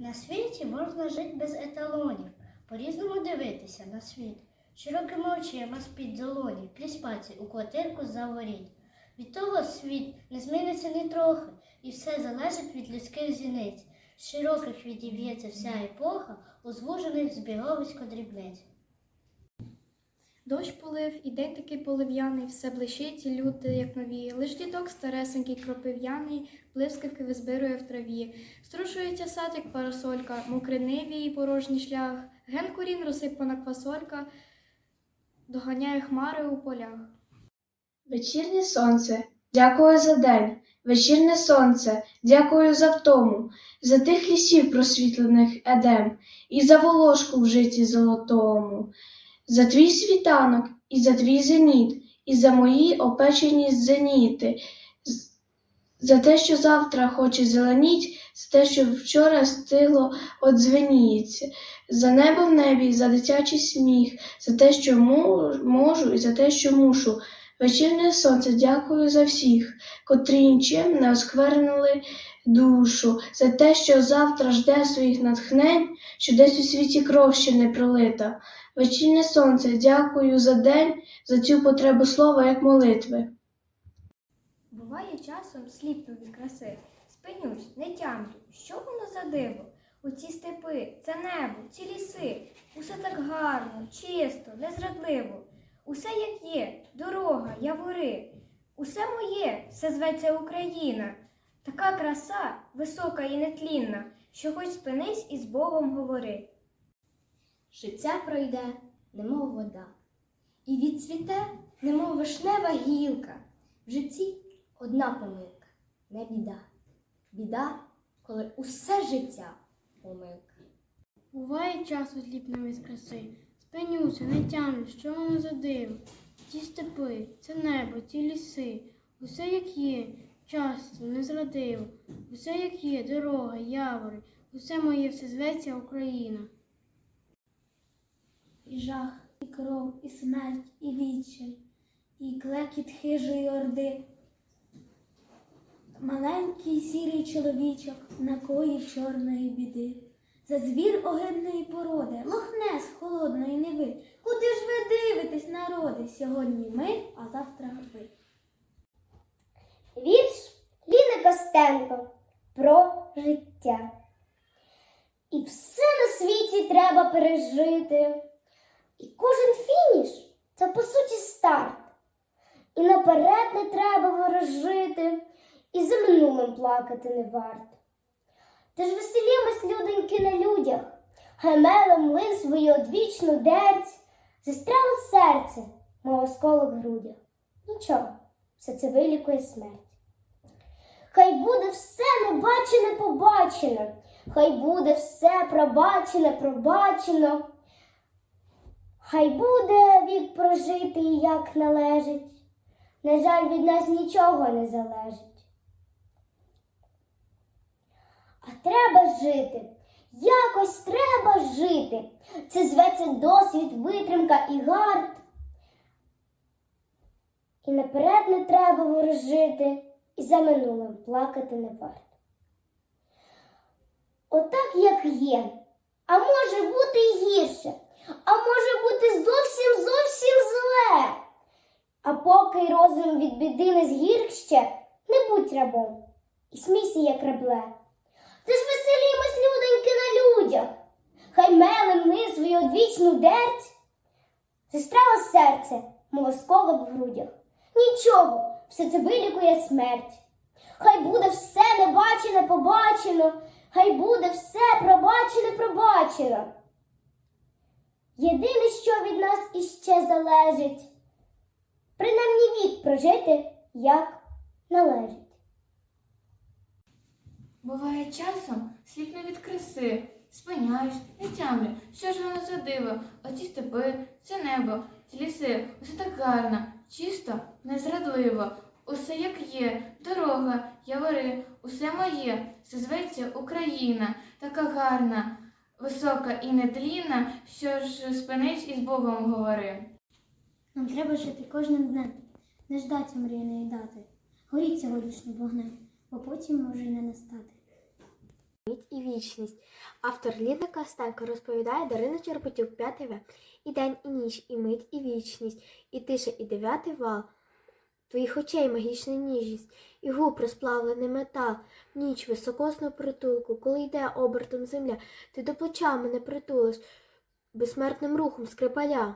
На світі можна жити без еталонів, по-різному дивитися на світ. Широкими очима з-під долоні, крізь пальці у квартирку заворіть. Від того світ не зміниться ні трохи, і все залежить від людських зіниць. З широких відіб'ється вся епоха, у звужених збіговисько дрібниць. Дощ полив, і день такий полив'яний, все блищить, і люди, як нові. Лиш дідок старесенький, кропив'яний, блискавки визбирує в траві. Струшується сад, як парасолька, мокринивий і порожній шлях. Ген курін розсипана квасолька, доганяє хмари у полях. Вечірнє сонце, дякую за день. Вечірнє сонце, дякую за втому, за тих лісів просвітлених едем, і за волошку в житті золотому, за твій світанок, і за твій зеніт, і за мої опечені зеніти, за те, що завтра хоче зеленіть, за те, що вчора стигло одзвеніється, за небо в небі, за дитячий сміх, за те, що можу, і за те, що мушу. Вечірнє сонце, дякую за всіх, котрі нічим не осквернили душу, за те, що завтра жде своїх натхнень, що десь у світі кров ще не пролита. Вечірнє сонце, дякую за день, за цю потребу слова, як молитви. Буває часом сліпну від краси. Спинюсь, не тямлю, що воно за диво? У ці степи, це небо, ці ліси, усе так гарно, чисто, незрадливо. Усе як є, дорога, явори. Усе моє, все зветься Україна. Така краса, висока і нетлінна, що хоч спинись і з Богом говори. Життя пройде, немов вода, і відцвіте, немов вишнева гілка. В житті одна помилка, не біда. Біда, коли усе життя помилка. Буває часу зліпнем від краси. Спинюся, не тямлю, що воно за диво. Ті степи, це небо, ті ліси, усе як є, часто, незрадиво, усе як є, дорога, явори, усе моє все зветься Україна. І жах, і кров, і смерть, і відчай, і клекіт хижої орди. Маленький сірий чоловічок накоїв чорної біди. За звір огидної породи, лохне з холодної неви. Куди ж ви дивитесь, народи? Сьогодні ми, а завтра Костенко про життя. І все на світі треба пережити. І кожен фініш це по суті старт. І наперед не треба ворожити, і за минулим плакати не варт. Тож веселімось, людоньки, на людях, хай мелем млин свою одвічну дерть, застряло серце, мов осколок грудях. Нічого, все це вилікує смерть. Хай буде все небачене побачене, хай буде все пробачене, пробачено. Хай буде вік прожитий, як належить. На жаль, від нас нічого не залежить. А треба жити, якось треба жити. Це зветься досвід, витримка і гард. І наперед не треба ворожити, і за минулим плакати не варто. Отак, як є. А може бути гірше, а може бути зовсім зовсім зле. А поки розум від біди не згірк не будь рабом і смійся, як рабле. Ти ж веселімось, людоньки, на людях. Хай мелем ми свою одвічну дерть. Застряло серце, мовоскола в грудях. Нічого, все це вилікує смерть. Хай буде все небачене побачено, хай буде все пробачене пробачено. Єдине, що від нас іще залежить, принаймні вік прожити, як належить. Буває часом сліпно від краси, спиняюсь, не тямлю, що ж воно за диво, оці степи, це небо, ці ліси, усе так гарно, чисто, незрадливо, усе як є, дорога, явори, усе моє, все зветься Україна, така гарна, висока і нетлінна, що ж спинись і з Богом говори. Нам треба жити кожним днем, не ждати мрійної дати. Горіть сьогоднішнім вогнем, бо потім може й не настати. І і вічність. Автор Ліда Костенко розповідає Дарина Черпотюк, 5 В. І день, і ніч, і мить, і вічність, і тиша, і дев'ятий вал. Твоїх очей магічна ніжність, і губ розплавлений метал, ніч високосну притулку, коли йде обертом земля, ти до плеча мене притулиш безсмертним рухом скрипаля.